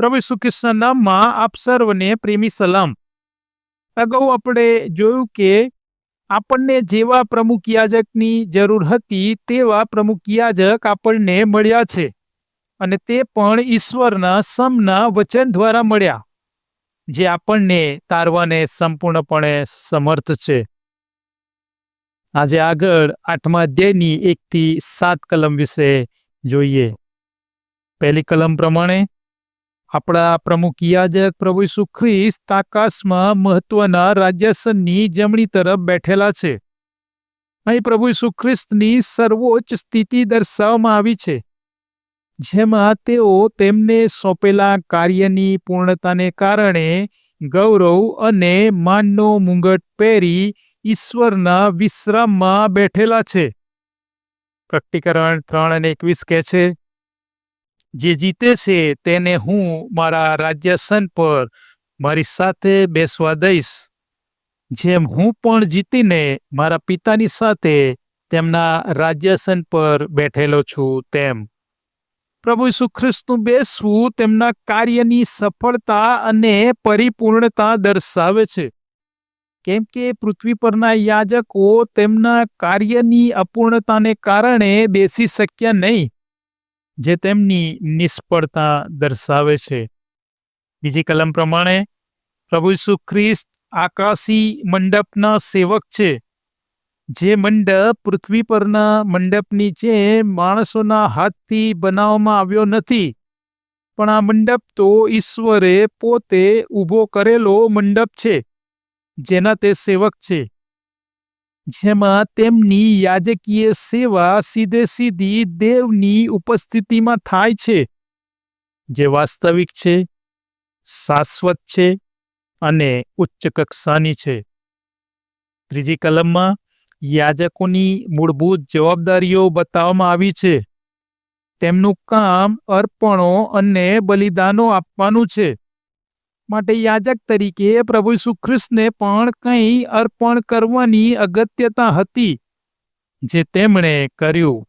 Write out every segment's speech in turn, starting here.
પ્રભુ ઈસુ ખ્રિસ્તના નામમાં આપ સર્વને પ્રેમી સલામ. અગાઉ આપણે જોયું કે આપણને જેવા પ્રમુખ યાજકની જરૂર હતી, તેવા પ્રમુખ યાજક આપણને મળ્યા છે અને તે પણ ઈશ્વરના સમના વચન દ્વારા મળ્યા, જે આપણને તારવાને સંપૂર્ણપણે સમર્થ છે. આજે આગળ આઠમા અધ્યાયની એકથી સાત કલમ વિશે જોઈએ. પહેલી કલમ પ્રમાણે આપણા પ્રમુખ યાજક પ્રભુ ઈસુ ખ્રિસ્ત આકાશમાં મહત્વના રાજ્યાસનની જમણી તરફ બેઠેલા છે. અહીં પ્રભુ ઈસુ ખ્રિસ્તની સર્વોચ્ચ સ્થિતિ દર્શાવવામાં આવી છે. જેમાં તેઓ તેમને સોંપેલા કાર્યની પૂર્ણતાને કારણે ગૌરવ અને માનનો મુંગટ પહેરી ઈશ્વરના વિશ્રામમાં બેઠેલા છે. પ્રકટીકરણ ત્રણ અને એકવીસ કહે છે જે જીતે છે તેને હું મારા રાજ્યાસન પર મારી સાથે બેસવા દઈશ. જેમ હું પણ જીતીને મારા પિતાની સાથે તેમના રાજ્યાસન પર બેઠેલો છું તેમ. પ્રભુ ઈસુ ખ્રિસ્તનું બેસવું તેમના કાર્યની સફળતા અને પરિપૂર્ણતા દર્શાવે છે. કેમ કે પૃથ્વી પરના યાજકો તેમના કાર્યની અપૂર્ણતાને કારણે બેસી શક્યા નહીં. જે તેમની નિષ્ફળતા દર્શાવે છે. બીજી કલમ પ્રમાણે, પ્રભુ ઈસુ ખ્રિસ્ત આકાશી મંડપના સેવક છે. જે મંડપ પૃથ્વી પરના મંડપની જે માણસોના હાથથી બનાવવામાં આવ્યો નથી. પણ આ મંડપ તો ઈશ્વરે પોતે ઊભો કરેલો મંડપ છે, જેના તે સેવક છે. જેમાં તેમની યાજકીય સેવા સીધે સીધી દેવની ઉપસ્થિતિમાં થાય છે, જે વાસ્તવિક છે, શાશ્વત છે અને ઉચ્ચ કક્ષાની છે. ત્રીજી કલમમાં યાજકોની મૂળભૂત જવાબદારીઓ બતાવવામાં આવી છે. તેમનું કામ અર્પણો અને બલિદાનો આપવાનું છે. માટે યાજક તરીકે પ્રભુ ખ્રિસ્તને પણ કંઈ અર્પણ કરવાની અગત્યતા હતી, જે તેમણે કર્યું.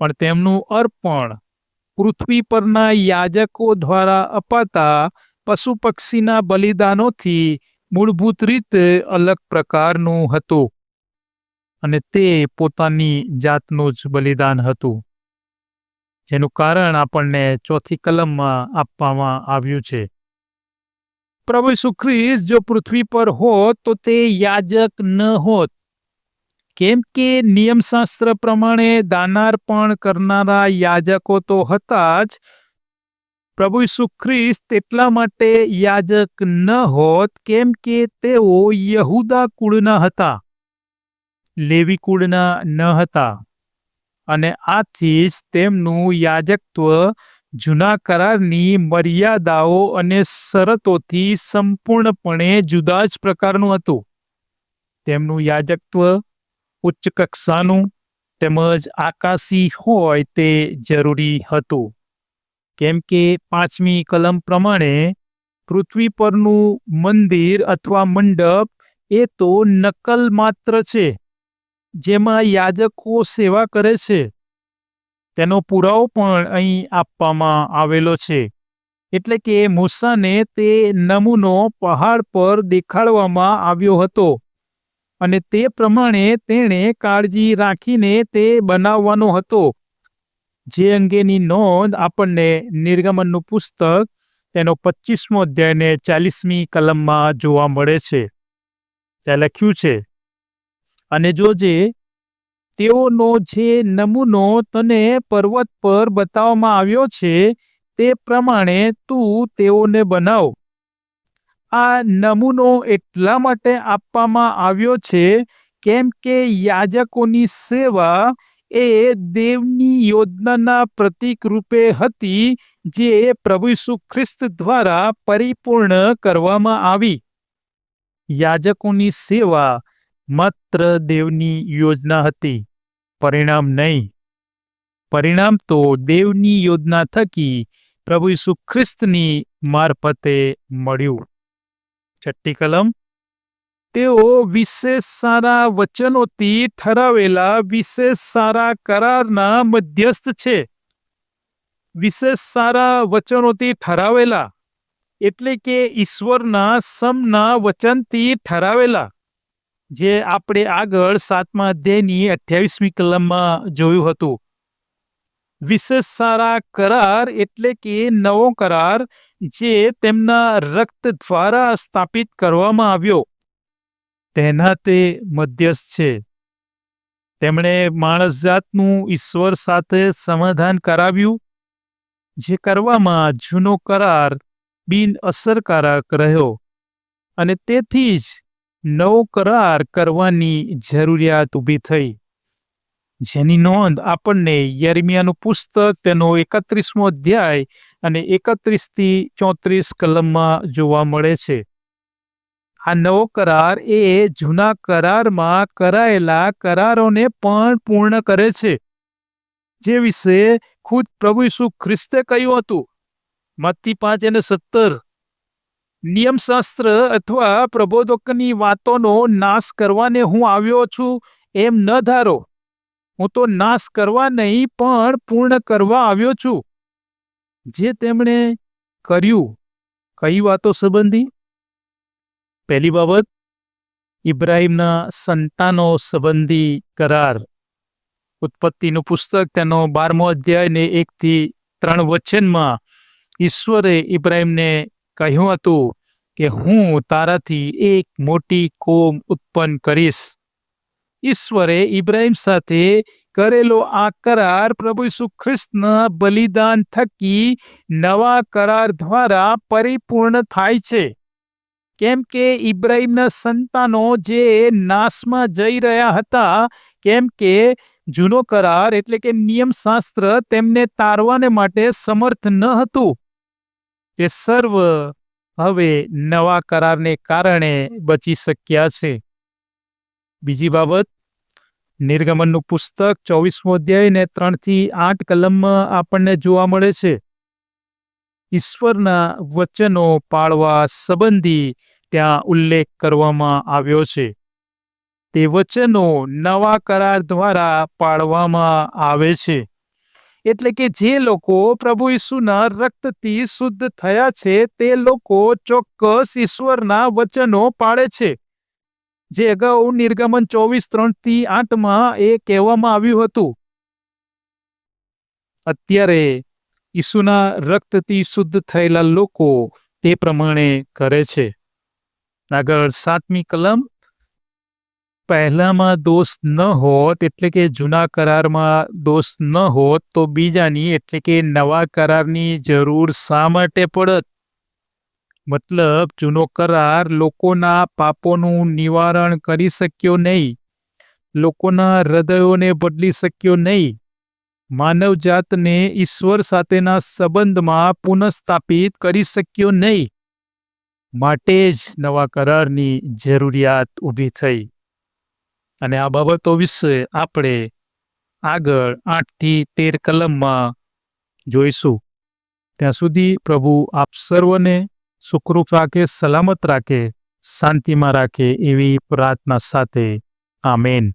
પણ તેમનું અર્પણ પૃથ્વી પરના યાજકો દ્વારા અપાતા પશુ પક્ષીના બલિદાનોથી મૂળભૂત રીતે અલગ પ્રકારનું હતું અને તે પોતાની જાતનું જ બલિદાન હતું, જેનું કારણ આપણને ચોથી કલમમાં આપવામાં આવ્યું છે. પ્રભુ ઈસુ જો પૃથ્વી પર હોત તો તે યાજક ન હોત. કેમ કે નિયમશાસ્ત્ર પ્રમાણે દાનાર્પણ કરનારા યાજકો તો હતા જ. પ્રભુ ઈસુ ખ્રિસ્ત એટલા માટે યાજક ન હોત કેમ કે તેઓ યહુદા કુળના હતા. લેવી કુળના ન હતા. અને આથી જ તેમનું યાજકત્વ જૂના કરારની મર્યાદાઓ અને શરતોથી સંપૂર્ણપણે જુદા જ પ્રકારનું હતું. તેમનું યાજકત્વ ઉચ્ચ કક્ષાનું તેમજ આકાશી હોય તે જરૂરી હતું. કેમ કે પાંચમી કલમ પ્રમાણે પૃથ્વી પરનું મંદિર અથવા મંડપ એ તો નકલ માત્ર છે, જેમાં યાજકો સેવા કરે છે. તેનો પુરાવો પણ અહીં આપવામાં આવેલો છે. એટલે કે મૂસાને તે નમૂનો પહાડ પર દેખાડવામાં આવ્યો હતો અને તે પ્રમાણે તેણે કાળજી રાખીને તે બનાવવાનો હતો. જે અંગેની નોંધ આપણને નિર્ગમનનું પુસ્તક તેનો પચીસમો અધ્યાયને ચાલીસમી કલમમાં જોવા મળે છે. ત્યાં લખ્યું છે, અને જોજે તેઓનો જે નમૂનો તને પર્વત પર બતાવવામાં આવ્યો છે, તે પ્રમાણે તું તેઓને બનાવ. આ નમૂનો એટલા માટે આપવામાં આવ્યો છે, કેમ કે યાજકોની સેવા એ દેવની યોજનાના પ્રતીક રૂપે હતી, જે પ્રભુ ઈસુ ખ્રિસ્ત દ્વારા પરિપૂર્ણ કરવામાં આવી. યાજકોની સેવા માત્ર દેવની યોજના હતી, પરિણામ નહીં. પરિણામ તો દેવની યોજના થકી પ્રભુ ઈસુ ખ્રિસ્તની મારફતે મળ્યું. છઠ્ઠી કલમ. તેઓ વિશેષ સારા વચનોથી ઠરાવેલા વિશેષ સારા કરારના મધ્યસ્થ છે. વિશેષ સારા વચનોથી ઠરાવેલા, એટલે કે ઈશ્વરના સમના વચનથી ઠરાવેલા. જે આપણે આગળ સાતમા અધ્યાયની અઠ્યાવીસમી કલમમાં જોયું હતું. વિશેષ સારા કરાર એટલે કે નવો કરાર જે તેમના રક્ત દ્વારા સ્થાપિત કરવામાં આવ્યો. તેના તે મધ્યસ્થ છે. તેમણે માણસ જાતનું ઈશ્વર સાથે સમાધાન કરાવ્યું, જે કરવામાં જૂનો કરાર બિન અસરકારક રહ્યો અને તેથી જ નવો કરાર કરવાની જરૂરિયાત ઊભી થઈ. જેની નોંધ આપણને યર્મિયાનું પુસ્તક, તેનો એકત્રીસમો અધ્યાય અને એકત્રીસથી ચોત્રીસ કલમમાં જોવા મળે છે. આ નવો કરાર એ જૂના કરારમાં કરાયેલા કરારોને પણ પૂર્ણ કરે છે. જે વિશે ખુદ પ્રભુ ઈસુ ખ્રિસ્તે કહ્યું હતું. મત્તી પાંચ અને સત્તર નિયમશાસ્ત્ર અથવા પ્રબોધકની વાતોનો નાશ કરવાને હું આવ્યો છું, એમ ન ધારો. હું તો નાશ કરવા નહીં, પણ પૂર્ણ કરવા આવ્યો છું. જે તેમણે કર્યું, કઈ વાતો સંબંધી? પહેલી બાબત, ઇબ્રાહીમના સંતાનો સંબંધી કરાર. ઉત્પત્તિનું પુસ્તક તેનો બારમો અધ્યાય ને એકથી ત્રણ વચનમાં ઈશ્વરે ઇબ્રાહિમને કહ્યું હતું કે હું તારાથી એક મોટી કોમ ઉત્પન્ન કરીશ. ઈશ્વરે ઇબ્રાહિમ સાથે કરેલો આ કરાર પ્રભુ ઈસુ ખ્રિસ્તના બલિદાન થકી નવા કરાર દ્વારા પરિપૂર્ણ થાય છે. કેમ કે ઇબ્રાહિમના સંતાનો જે નાશમાં જઈ રહ્યા હતા, કેમ કે જૂનો કરાર એટલે કે નિયમશાસ્ત્ર તેમને તારવાને માટે સમર્થ ન હતું. તે સર્વ હવે નવા કરારને કારણે બચી શક્યા છે. બીજી બાબત, નિર્ગમનનું પુસ્તક ચોવીસમો અધ્યાય ને ત્રણથી આઠ કલમમાં આપણને જોવા મળે છે. ઈશ્વરના વચનો પાળવા સંબંધી ત્યાં ઉલ્લેખ કરવામાં આવ્યો છે. તે વચનો નવા કરાર દ્વારા પાળવામાં આવે છે. એટલે કે જે લોકો પ્રભુ ઈસુના રક્તથી શુદ્ધ થયા છે, તે લોકો ચોક્કસ ઈશ્વરના વચનો પાળે છે. જે અગાઉ નિર્ગમન ચોવીસ ત્રણથી આઠમાં એ કહેવામાં આવ્યું હતું. અત્યારે ઈસુના રક્તથી શુદ્ધ થયેલા લોકો તે પ્રમાણે કરે છે. આગળ સાતમી કલમ. પહેલામાં દોષ ન હોત, એટલે કે જૂના કરારમાં દોષ ન હોત, તો બીજાની, એટલે કે નવા કરારની જરૂર શા માટે પડત? મતલબ, જૂનો કરાર લોકોના પાપોનું નિવારણ કરી શક્યો નહીં, લોકોના હૃદયોને બદલી શક્યો નહીં માનવ જાતને ઈશ્વર સાથેના સંબંધમાં પુનઃસ્થાપિત કરી શક્યો નહીં. માટે જ નવા કરારની જરૂરિયાત ઊભી થઈ. અને આ બાબતો વિશે આપણે આગળ આઠથી તેર કલમમાં જોઈશું. ત્યાં સુધી પ્રભુ આપ સર્વને સુખરૂપ રાખે, સલામત રાખે, શાંતિમાં રાખે એવી પ્રાર્થના સાથે. આમેન.